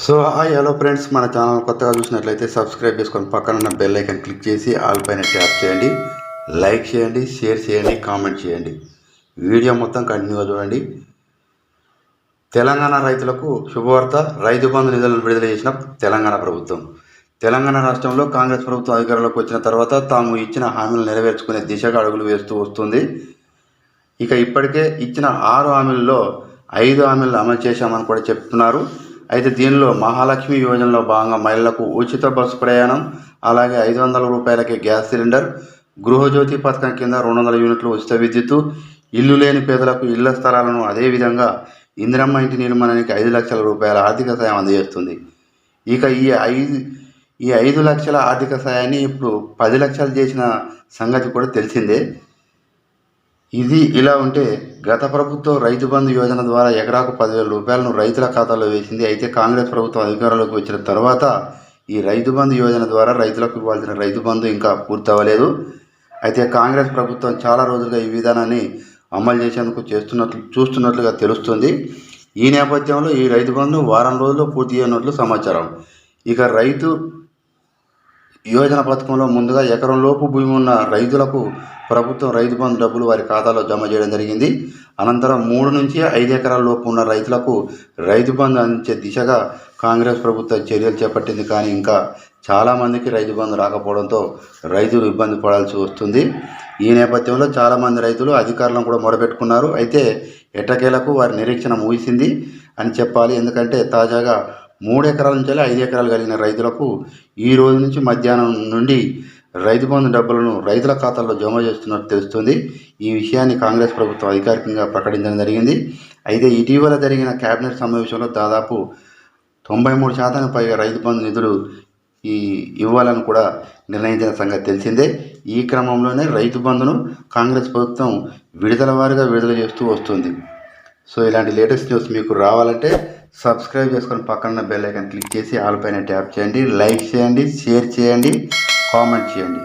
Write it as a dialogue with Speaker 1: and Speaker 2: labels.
Speaker 1: So hi hello friends మన channel కొత్తగా చూసినట్లయితే సబ్స్క్రైబ్ చేసుకొని పక్కన ఉన్న బెల్ ఐకన్ క్లిక్ చేసి ఆల్ పైన ట్యాప్ చేయండి. లైక్ చేయండి షేర్ చేయండి కామెంట్ చేయండి. వీడియో మొత్తం కంటిన్యూగా చూడండి. తెలంగాణ రైతులకు శుభవార్త. రైతు బంధు నిధులను విడుదల చేసిన తెలంగాణ ప్రభుత్వం. తెలంగాణ రాష్ట్రంలో కాంగ్రెస్ ప్రభుత్వం అధికారంలోకి వచ్చిన తర్వాత తాము ఇచ్చిన హామీలు నెరవేర్చుకునే దిశగా అడుగులు వేస్తూ వస్తుంది. ఇక ఇప్పటికే ఇచ్చిన ఆరు హామీల్లో ఐదు హామీలను అమలు చేశామని కూడా చెప్తున్నారు. అయితే దీనిలో మహాలక్ష్మి యోజనలో భాగంగా మహిళలకు ఉచిత బస్సు ప్రయాణం అలాగే ఐదు వందల రూపాయలకి గ్యాస్ సిలిండర్ గృహజ్యోతి పథకం కింద రెండు వందల యూనిట్లు ఉచిత విద్యుత్తు ఇల్లు లేని పేదలకు ఇళ్ళ స్థలాలను అదేవిధంగా ఇందిరమ్మ ఇంటి నిర్మాణానికి ఐదు లక్షల రూపాయల ఆర్థిక సాయం అందజేస్తుంది. ఇక ఈ ఐదు ఈ ఐదు లక్షల ఆర్థిక సాయాన్ని ఇప్పుడు పది లక్షలు చేసిన సంగతి కూడా తెలిసిందే. ఇది ఇలా ఉంటే గత ప్రభుత్వం రైతు బంధు యోజన ద్వారా ఎకరాకు పదివేల రూపాయలను రైతుల ఖాతాలో వేసింది. అయితే కాంగ్రెస్ ప్రభుత్వం అధికారంలోకి వచ్చిన తర్వాత ఈ రైతు బంధు యోజన ద్వారా రైతులకు ఇవ్వాల్సిన రైతు బంధు ఇంకా పూర్తవ్వలేదు. అయితే కాంగ్రెస్ ప్రభుత్వం చాలా రోజులుగా ఈ విధానాన్ని అమలు చేసేందుకు చేస్తున్నట్లు చూస్తున్నట్లుగా తెలుస్తుంది. ఈ నేపథ్యంలో ఈ రైతు బంధు వారం రోజుల్లో పూర్తి చేయనున్నట్లు సమాచారం. ఇక రైతు యోజన పథకంలో ముందుగా ఎకరం లోపు భూమి ఉన్న రైతులకు ప్రభుత్వం రైతు బంధు డబ్బులు వారి ఖాతాలో జమ చేయడం జరిగింది. అనంతరం మూడు నుంచి ఐదు ఎకరాల లోపు ఉన్న రైతులకు రైతు బంధు అందించే దిశగా కాంగ్రెస్ ప్రభుత్వం చర్యలు చేపట్టింది. కానీ ఇంకా చాలామందికి రైతు బంధు రాకపోవడంతో రైతులు ఇబ్బంది పడాల్సి వస్తుంది. ఈ నేపథ్యంలో చాలామంది రైతులు అధికారులను కూడా మొరపెట్టుకున్నారు. అయితే ఎట్టకేలకు వారి నిరీక్షణ ముగిసింది అని చెప్పాలి. ఎందుకంటే తాజాగా మూడు ఎకరాల నుంచి ఐదు ఎకరాలు కలిగిన రైతులకు ఈ రోజు నుంచి మధ్యాహ్నం నుండి రైతు బంధు డబ్బులను రైతుల ఖాతాల్లో జమ చేస్తున్నట్టు తెలుస్తుంది. ఈ విషయాన్ని కాంగ్రెస్ ప్రభుత్వం అధికారికంగా ప్రకటించడం జరిగింది. అయితే ఇటీవల జరిగిన కేబినెట్ సమావేశంలో దాదాపు తొంభై మూడు శాతానికి పైగా రైతు బంధు నిధులు ఈ ఇవ్వాలని కూడా నిర్ణయించిన సంగతి తెలిసిందే. ఈ క్రమంలోనే రైతు బంధును కాంగ్రెస్ ప్రభుత్వం విడుదల వారుగా విడుదల చేస్తూ వస్తుంది. సో ఇలాంటి లేటెస్ట్ న్యూస్ మీకు రావాలంటే సబ్స్క్రైబ్ చేసుకొని పక్కన బెల్ ఐకాన్ క్లిక్ చేసి ఆల్ పైన ట్యాప్ చేయండి లైక్ చేయండి షేర్ చేయండి కామెంట్ చేయండి.